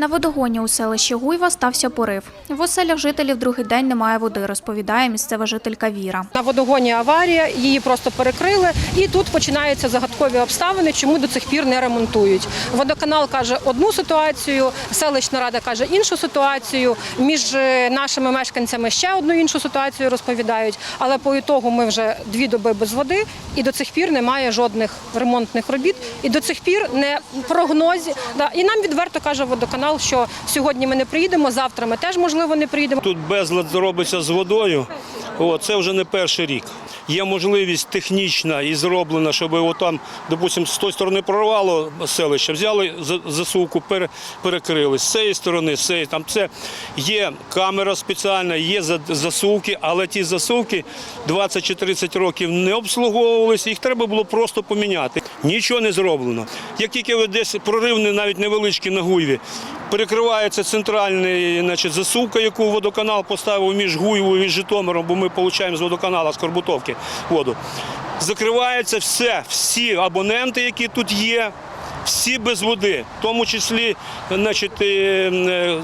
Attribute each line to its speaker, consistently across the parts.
Speaker 1: На водогоні у селищі Гуйва стався порив. В оселях жителів другий день немає води, розповідає місцева жителька Віра.
Speaker 2: На водогоні аварія, її просто перекрили, і тут починаються загадкові обставини, чому до цих пір не ремонтують. Водоканал каже одну ситуацію, селищна рада каже іншу ситуацію. Між е, нашими мешканцями ще одну іншу ситуацію розповідають. Але по ітогу ми вже дві доби без води, і до цих пір немає жодних ремонтних робіт. І до цих пір не прогнозі. І нам відверто каже водоканал, що сьогодні ми не приїдемо, завтра ми теж можливо не приїдемо.
Speaker 3: Тут безлад робиться з водою. Це вже не перший рік. Є можливість технічна і зроблена, щоб отам, допустимо, з тої сторони прорвало селище, взяли за- засувку, перекрили. З цієї сторони, з цієї, там це є камера спеціальна, є засувки, але ті засувки 20 чи 30 років не обслуговувалися, їх треба було просто поміняти. Нічого не зроблено. Як тільки ви десь проривний, навіть невеличкий на гуйві, перекривається центральний значить, засувка, яку водоканал поставив між Гуєвою і Житомиром, бо ми отримуємо з водоканала з Корбутовки воду. Закривається все, всі абоненти, які тут є. Всі без води, в тому числі значить, е, е,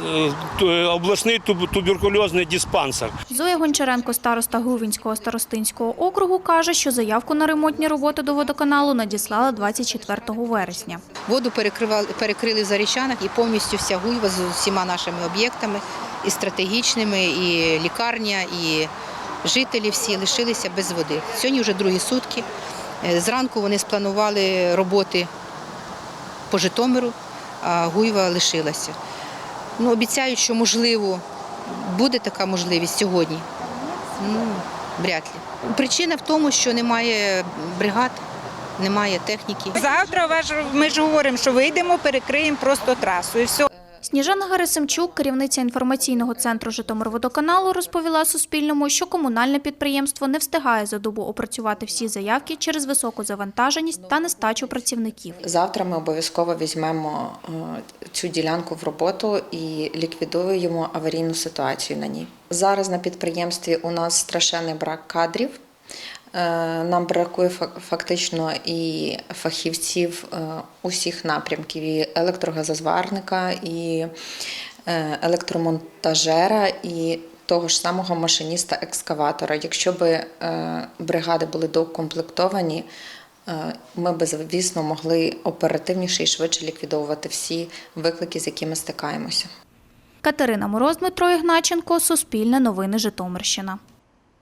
Speaker 3: е, обласний туберкульозний диспансер.
Speaker 1: Зоя Гончаренко, староста Гувінського старостинського округу, каже, що заявку на ремонтні роботи до водоканалу надіслала 24 вересня.
Speaker 4: Воду перекривали, перекрили в Зарічанах і повністю вся Гуйва з усіма нашими об'єктами, і стратегічними, і лікарня, і жителі всі лишилися без води. Сьогодні вже другі сутки. Зранку вони спланували роботи по Житомиру, а Гуйва лишилася. Ну, обіцяють, що можливо буде така можливість сьогодні. Ну, вряд ли. Причина в тому, що немає бригад, немає техніки.
Speaker 5: Завтра ми ж говоримо, що вийдемо, перекриємо просто трасу і все.
Speaker 1: Сніжана Герасимчук, керівниця інформаційного центру Житомирводоканалу, розповіла Суспільному, що комунальне підприємство не встигає за добу опрацювати всі заявки через високу завантаженість та нестачу працівників.
Speaker 6: Завтра ми обов'язково візьмемо е, цю ділянку в роботу і ліквідуємо аварійну ситуацію на ній. Зараз на підприємстві у нас страшенний брак кадрів. Е, Нам бракує фактично і фахівців е, усіх напрямків: і електрогазозварника, і е, електромонтажера, і того ж самого машиніста-екскаватора. Якщо б бригади були доукомплектовані, Е, ми б, звісно, могли оперативніше і швидше ліквідовувати всі виклики, з якими стикаємося.
Speaker 1: Катерина Мороз, Дмитро Ігначенко, Суспільне новини Житомирщина.